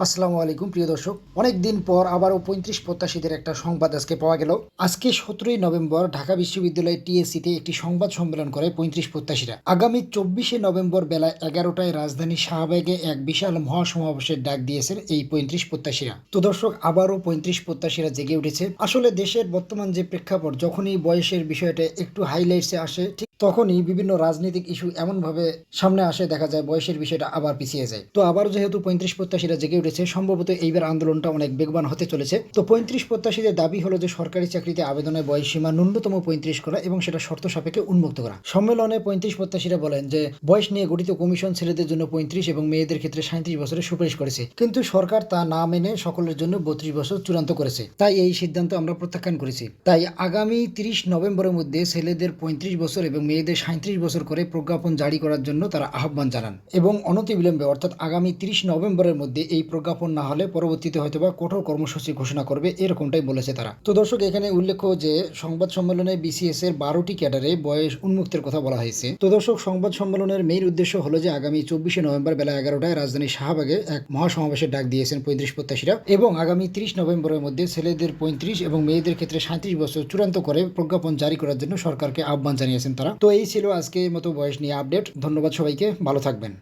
আসসালামু আলাইকুম, প্রিয় দর্শক। অনেক দিন পর আবারও পঁয়ত্রিশ প্রত্যাশীদের একটা সংবাদ আজকে পাওয়া গেল। আজকে সতেরোই নভেম্বর ঢাকা বিশ্ববিদ্যালয় টিএসসিতে একটি সংবাদ সম্মেলন করে পঁয়ত্রিশ প্রত্যাশীরা। আগামী চব্বিশে নভেম্বর বেলা এগারোটায় রাজধানী শাহবাগে এক বিশাল মহাসমাবেশের ডাক দিয়েছেন এই পঁয়ত্রিশ প্রত্যাশীরা। তো দর্শক, আবারও পঁয়ত্রিশ প্রত্যাশীরা জেগে উঠেছে। আসলে দেশের বর্তমান যে প্রেক্ষাপট, যখনই বয়সের বিষয়টা একটু হাইলাইটসে আসে, ঠিক তখনই বিভিন্ন রাজনৈতিক ইস্যু এমনভাবে সামনে আসে, দেখা যায় বয়সের বিষয়টা আবার পিছিয়ে যায়। তো আবার যেহেতু পঁয়ত্রিশ প্রত্যাশীরা জেগে উঠেছে, সম্ভবত এইবার আন্দোলনটা অনেক বেগবান হতে চলেছে। তো পঁয়ত্রিশ প্রত্যাশীদের দাবি হলো যে সরকারি চাকরিতে আবেদনের বয়স সীমা ন্যূনতম পঁয়ত্রিশ করা এবং সেটা শর্ত সাপেক্ষে উন্মুক্ত করা। সম্মেলনে পঁয়ত্রিশ প্রত্যাশীরা বলেন যে, বয়স নিয়ে গঠিত কমিশন ছেলেদের জন্য পঁয়ত্রিশ এবং মেয়েদের ক্ষেত্রে সাঁত্রিশ বছরের সুপারিশ করেছে। কিন্তু সরকার তা না মেনে সকলের জন্য বত্রিশ বছর চূড়ান্ত করেছে। তাই এই সিদ্ধান্ত আমরা প্রত্যাখ্যান করেছি। তাই আগামী তিরিশ নভেম্বরের মধ্যে ছেলেদের পঁয়ত্রিশ বছর এবং মেয়েদের সাঁত্রিশ বছর করে প্রজ্ঞাপন জারি করার জন্য তারা আহ্বান জানান এবং অনতিবিলম্বে, অর্থাৎ আগামী তিরিশ নভেম্বরের মধ্যে এই প্রজ্ঞাপন না হলে পরবর্তীতে হয়তোবা কঠোর কর্মসূচি ঘোষণা করবে এরকমটাই বলেছে তারা। তো দর্শক, এখানে উল্লেখ্য যে সংবাদ সম্মেলনে বিসিএস এর বারোটি ক্যাডারে বয়স উন্মুক্তের কথা বলা হয়েছে। তো দর্শক, সংবাদ সম্মেলনের মেইন উদ্দেশ্য হলো যে আগামী চব্বিশে নভেম্বর বেলা এগারোটায় রাজধানী শাহবাগে এক মহাসমাবেশের ডাক দিয়েছেন পঁয়ত্রিশ প্রত্যাশীরা এবং আগামী তিরিশ নভেম্বরের মধ্যে ছেলেদের পঁয়ত্রিশ এবং মেয়েদের ক্ষেত্রে সাঁত্রিশ বছর চূড়ান্ত করে প্রজ্ঞাপন জারি করার জন্য সরকারকে আহ্বান জানিয়েছেন তারা। তো এই ছিল আজকে মতো বয়স নিয়ে আপডেট। ধন্যবাদ সবাইকে ভালো থাকবেন।